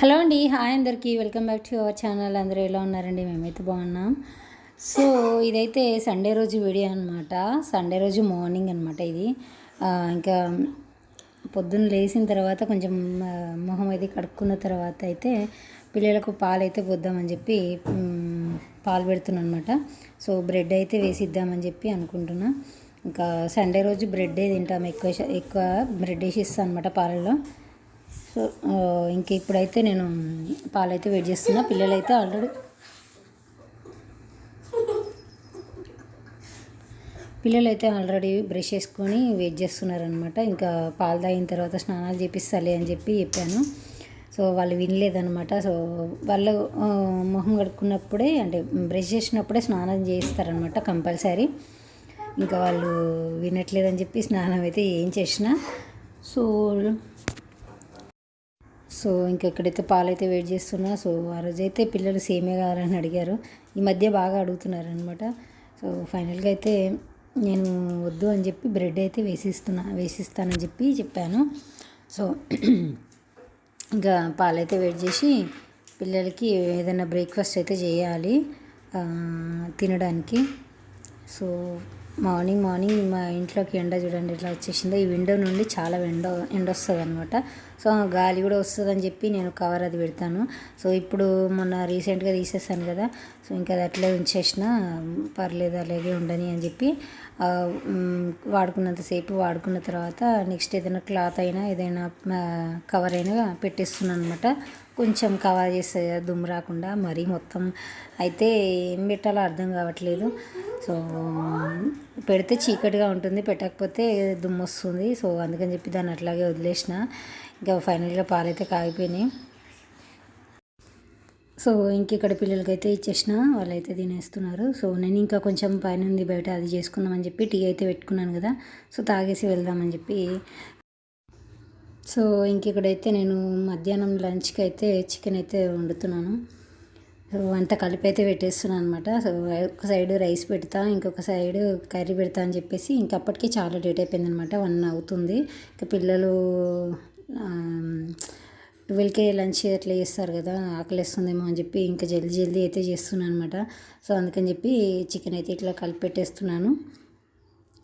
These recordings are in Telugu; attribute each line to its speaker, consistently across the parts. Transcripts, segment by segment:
Speaker 1: హలో అండి హాయ్ అందరికీ. Welcome back to our channel. అందరూ ఎలా ఉన్నారండి? మేమైతే బాగున్నాం. సో ఇదైతే సండే రోజు వీడియో అనమాట సండే రోజు మార్నింగ్ అనమాట ఇది. ఇంకా పొద్దున్న లేచిన తర్వాత కొంచెం మొహం అయితే కడుక్కున్న తర్వాత అయితే పిల్లలకు పాలు అయితే పోద్దామని చెప్పి పాలు పెడుతున్నాను అనమాట సో బ్రెడ్ అయితే వేసిద్దామని చెప్పి అనుకుంటున్నా. ఇంకా సండే రోజు బ్రెడ్డే తింటాం. ఎక్కువ ఎక్కువ బ్రెడ్ వేసి ఇస్తాను అనమాట పాలల్లో. సో ఇంక ఇప్పుడైతే నేను పాలైతే వెయిట్ చేస్తున్నా. పిల్లలైతే ఆల్రెడీ పిల్లలైతే ఆల్రెడీ బ్రష్ చేసుకొని వెయిట్ చేస్తున్నారనమాట ఇంకా పాలు తాగిన తర్వాత స్నానాలు చేపిస్తాలే అని చెప్పి చెప్పాను. సో వాళ్ళు వినలేదనమాట సో వాళ్ళు మొహం కడుక్కున్నప్పుడే అంటే బ్రష్ చేసినప్పుడే స్నానం చేస్తారనమాట కంపల్సరీ. ఇంకా వాళ్ళు వినట్లేదని చెప్పి స్నానం అయితే ఏం చేసిన. సో సో ఇంకా ఎక్కడైతే పాలైతే వెయిట్ చేస్తున్నా సో ఆ రోజైతే పిల్లలు సేమే కావాలని అడిగారు. ఈ మధ్య బాగా అడుగుతున్నారు అనమాట సో ఫైనల్గా అయితే నేను వద్దు అని చెప్పి బ్రెడ్ అయితే వేసిస్తున్నా వేసిస్తానని చెప్పి చెప్పాను. సో ఇంకా పాలైతే వెయిట్ చేసి పిల్లలకి ఏదైనా బ్రేక్ఫాస్ట్ అయితే చేయాలి తినడానికి. సో మార్నింగ్ మార్నింగ్ మా ఇంట్లోకి ఎండ చూడండి ఇట్లా వచ్చేసిందో. ఈ విండో నుండి చాలా ఎండ ఎండ వస్తుంది అనమాట సో గాలి కూడా వస్తుంది అని చెప్పి నేను కవర్ అది పెడతాను. సో ఇప్పుడు మొన్న రీసెంట్గా తీసేసాను కదా సో ఇంకా అది అట్లే ఉంచేసిన పర్లేదు అలాగే ఉండని అని చెప్పి వాడుకున్నంతసేపు వాడుకున్న తర్వాత నెక్స్ట్ ఏదైనా క్లాత్ అయినా ఏదైనా కవర్ అయినా పెట్టేస్తున్నాను అనమాట కొంచెం కవర్ చేస్తుంది కదా దుమ్ము రాకుండా మరీ మొత్తం అయితే ఏం పెట్టాలో అర్థం కావట్లేదు. సో పెడితే చీకటిగా ఉంటుంది పెట్టకపోతే దుమ్ము వస్తుంది. సో అందుకని చెప్పి దాన్ని అట్లాగే వదిలేసిన. ఇంకా ఫైనల్గా పాలైతే కాగిపోయినాయి. సో ఇంక ఇక్కడ పిల్లలకైతే ఇచ్చేసిన వాళ్ళైతే తినేస్తున్నారు. సో నేను ఇంకా కొంచెం పైన ఉంది బయట అది చేసుకుందామని చెప్పి టీ అయితే పెట్టుకున్నాను కదా. సో తాగేసి వెళ్దామని చెప్పి. సో ఇంక ఇక్కడైతే నేను మధ్యాహ్నం లంచ్కి అయితే చికెన్ అయితే వండుతున్నాను. అంతా కలిపి అయితే పెట్టేస్తున్నాను అనమాట సో ఒక సైడ్ రైస్ పెడతా ఇంకొక సైడ్ కర్రీ పెడతా అని చెప్పేసి ఇంకప్పటికీ చాలా లేట్ అయిపోయింది అనమాట వన్ అవుతుంది. ఇంకా పిల్లలు ట్వెల్వ్కే లంచ్ అట్లా చేస్తారు కదా ఆకలిస్తుందేమో అని చెప్పి ఇంకా జల్దీ జల్దీ అయితే చేస్తున్నాను అనమాట సో అందుకని చెప్పి చికెన్ అయితే ఇట్లా కలిపి పెట్టేస్తున్నాను.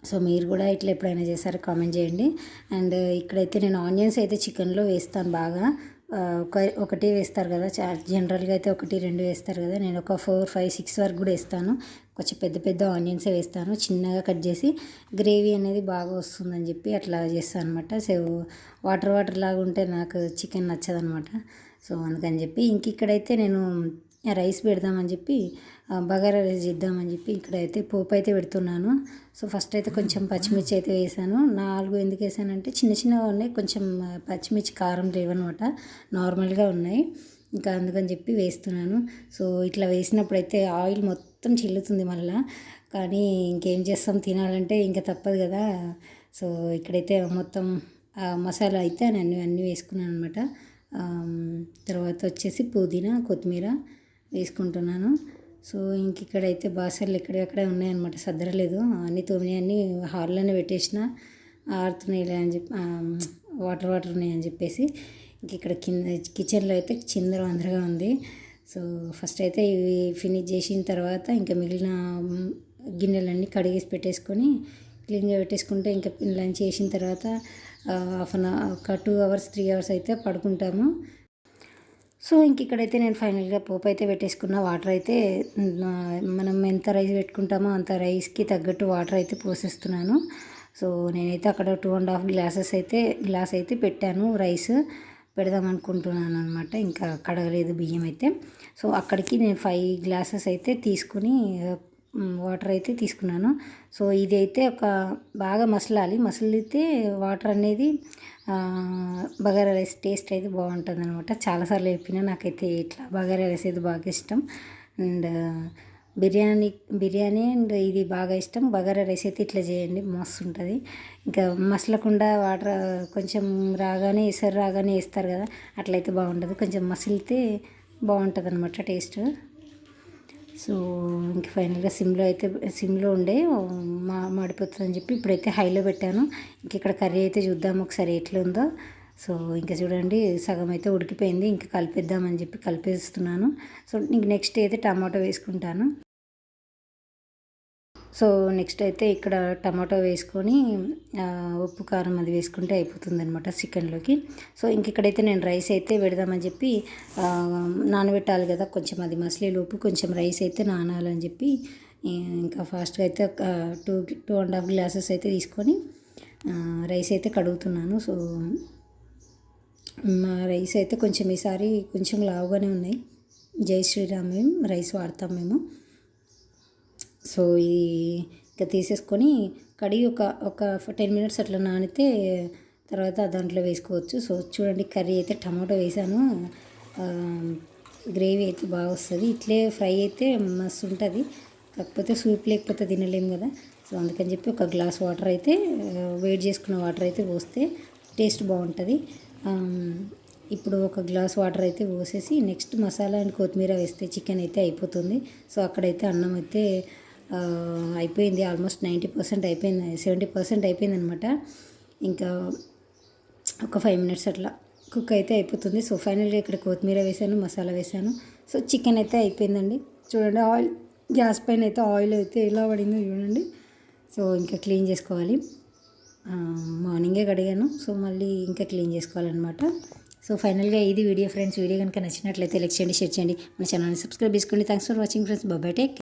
Speaker 1: సో మీరు కూడా ఇట్లా ఎప్పుడైనా చేశారో కామెంట్ చేయండి. అండ్ ఇక్కడైతే నేను ఆనియన్స్ అయితే చికెన్లో వేస్తాను బాగా. ఒకటి వేస్తారు కదా చా జనరల్గా అయితే ఒకటి రెండు వేస్తారు కదా నేను ఒక ఫోర్ ఫైవ్ సిక్స్ వరకు కూడా వేస్తాను. కొంచెం పెద్ద పెద్ద ఆనియన్స్ వేస్తాను. చిన్నగా కట్ చేసి గ్రేవీ అనేది బాగా వస్తుందని చెప్పి అట్లా చేస్తాను అనమాట సో వాటర్ వాటర్ లాగా ఉంటే నాకు చికెన్ నచ్చదనమాట సో అందుకని చెప్పి ఇంక ఇక్కడైతే నేను రైస్ పెడదామని చెప్పి బగారా రైస్ చేద్దామని చెప్పి ఇక్కడైతే పోపు అయితే పెడుతున్నాను. సో ఫస్ట్ అయితే కొంచెం పచ్చిమిర్చి అయితే వేసాను. నాలుగు ఎందుకు వేసానంటే చిన్న చిన్నగా ఉన్నాయి కొంచెం పచ్చిమిర్చి కారం లేవన్నమాట నార్మల్గా ఉన్నాయి. ఇంకా అందుకని చెప్పి వేస్తున్నాను. సో ఇట్లా వేసినప్పుడు అయితే ఆయిల్ మొత్తం చిల్లుతుంది మళ్ళా. కానీ ఇంకేం చేస్తాం తినాలంటే ఇంకా తప్పదు కదా. సో ఇక్కడైతే మొత్తం మసాలా అయితే అన్ని అన్నీ వేసుకున్నాను అనమాట తర్వాత వచ్చేసి పుదీనా కొత్తిమీర వేసుకుంటున్నాను సో ఇంక ఇక్కడైతే బాసర్లు ఎక్కడెక్కడే ఉన్నాయన్నమాట. సద్దరలేదు అన్ని తోమిని అన్ని హాల్లోనే పెట్టేసిన. ఆరుతున్నాయి అని చెప్పి వాటర్ వాటర్ ఉన్నాయని చెప్పేసి. ఇంక ఇక్కడ కింద కిచెన్లో అయితే చిందర వందరగా ఉంది. సో ఫస్ట్ అయితే ఇవి ఫినిష్ చేసిన తర్వాత ఇంకా మిగిలిన గిన్నెలన్నీ కడిగేసి పెట్టేసుకొని క్లీన్గా పెట్టేసుకుంటే ఇంకా లంచ్ చేసిన తర్వాత హాఫ్ అన్ అవర్ ఒక టూ అవర్స్ త్రీ అవర్స్ అయితే పడుకుంటాము. సో ఇంక ఇక్కడైతే నేను ఫైనల్గా పోపు అయితే పెట్టేసుకున్న వాటర్ అయితే మనం ఎంత రైస్ పెట్టుకుంటామో అంత రైస్కి తగ్గట్టు వాటర్ అయితే పోసేస్తున్నాను. సో నేనైతే అక్కడ టూ అండ్ హాఫ్ గ్లాసెస్ అయితే గ్లాస్ అయితే పెట్టాను రైస్. పెడదాం అనుకుంటున్నాను అనమాట ఇంకా కడగలేదు బియ్యం అయితే. సో అక్కడికి నేను ఫైవ్ గ్లాసెస్ అయితే తీసుకుని వాటర్ అయితే తీసుకున్నాను. సో ఇది అయితే ఒక బాగా మసలాలి. మసలితే వాటర్ అనేది బగారా రైస్ టేస్ట్ అయితే బాగుంటుంది అనమాట చాలాసార్లు చెప్పినా నాకైతే ఇట్లా బగారా రైస్ అయితే బాగా ఇష్టం. అండ్ బిర్యానీ బిర్యానీ అండ్ ఇది బాగా ఇష్టం. బగారా రైస్ అయితే ఇట్లా చేయండి మస్తు ఉంటుంది ఇంకా మసలకుండా వాటర్ కొంచెం రాగానే ఎసరు రాగానే వేస్తారు కదా అట్లయితే బాగుంటుంది. కొంచెం మసిలితే బాగుంటుంది అనమాట టేస్ట్ సో ఇంక ఫైనల్గా సిమ్లో అయితే సిమ్లో ఉండే మా మాడిపోతుందని చెప్పి ఇప్పుడైతే హైలో పెట్టాను. ఇంక ఇక్కడ కర్రీ అయితే చూద్దాం ఒకసారి ఎట్లుందో. సో ఇంకా చూడండి సగం అయితే ఉడికిపోయింది ఇంకా కలిపేద్దామని చెప్పి కలిపేస్తున్నాను. సో ఇంక నెక్స్ట్ అయితే టమాటో వేసుకుంటాను. సో నెక్స్ట్ అయితే ఇక్కడ టమాటో వేసుకొని ఉప్పు కారం అది వేసుకుంటే అయిపోతుంది అనమాట చికెన్లోకి. సో ఇంక ఇక్కడైతే నేను రైస్ అయితే పెడదామని చెప్పి నానబెట్టాలి కదా కొంచెం అది మసలీలు ఉప్పు కొంచెం రైస్ అయితే నానాలని చెప్పి ఇంకా ఫాస్ట్గా అయితే ఒక two two and half glasses అయితే తీసుకొని రైస్ అయితే కడుగుతున్నాను. సో మా రైస్ అయితే కొంచెం ఈసారి కొంచెం లావుగానే ఉన్నాయి. జై శ్రీరామ్ మేము రైస్ వాడతాం మేము. సో ఇది ఇంకా తీసేసుకొని కడిగి ఒక ఒక టెన్ మినిట్స్ అట్లా నానితే తర్వాత దాంట్లో వేసుకోవచ్చు. సో చూడండి కర్రీ అయితే టమాటో వేసాను. గ్రేవీ అయితే బాగా వస్తుంది. ఇట్లే ఫ్రై అయితే మస్తు ఉంటుంది కాకపోతే సూప్ లేకపోతే తినలేము కదా. సో అందుకని చెప్పి ఒక గ్లాస్ వాటర్ అయితే ఆ, వేడి చేసుకున్న వాటర్ అయితే పోస్తే టేస్ట్ బాగుంటుంది. ఇప్పుడు ఒక గ్లాస్ వాటర్ అయితే పోసేసి నెక్స్ట్ మసాలా అండ్ కొత్తిమీర వేస్తే చికెన్ అయితే అయిపోతుంది. సో అక్కడైతే అన్నం అయితే అయిపోయింది ఆల్మోస్ట్ నైంటీ పర్సెంట్ అయిపోయింది సెవెంటీ పర్సెంట్ అయిపోయింది అనమాట ఇంకా ఒక ఫైవ్ మినిట్స్ అట్లా కుక్ అయితే అయిపోతుంది. సో ఫైనల్గా ఇక్కడ కొత్తిమీర వేసాను మసాలా వేసాను. సో చికెన్ అయితే అయిపోయిందండి. చూడండి ఆయిల్ గ్యాస్ పైన అయితే ఆయిల్ అయితే ఎలా పడిందో చూడండి. సో ఇంకా క్లీన్ చేసుకోవాలి. మార్నింగే కడిగాను. సో మళ్ళీ ఇంకా క్లీన్ చేసుకోవాలన్నమాట. సో ఫైనల్గా ఇది వీడియో ఫ్రెండ్స్. వీడియో కనుక నచ్చినట్లయితే లైక్ చేయండి షేర్ చేయండి. మన ఛానల్ని సబ్స్క్రైబ్ చేసుకోండి. థ్యాంక్స్ ఫర్ వాచింగ్ ఫ్రెండ్స్ బాబాయ్ టేక్